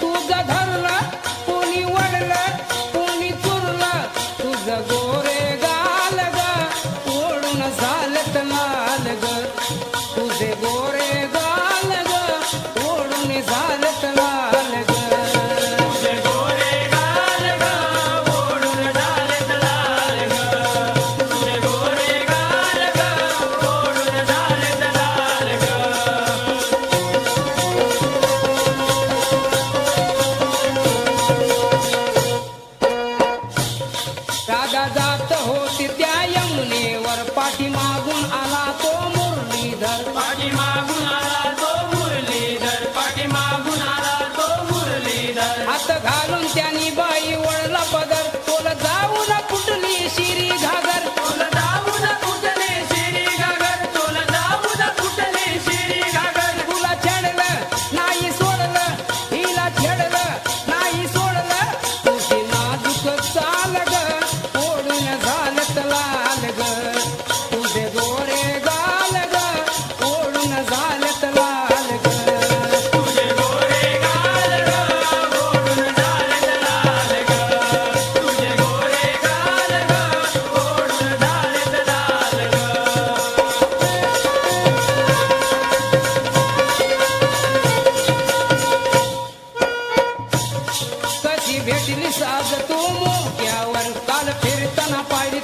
तुझं धरलं कोणी वडलं कोणी चुरलं तुझं আলা তো মুরলিধর। बेटी ली सास तू मोह क्या और काल फिर तना पायरी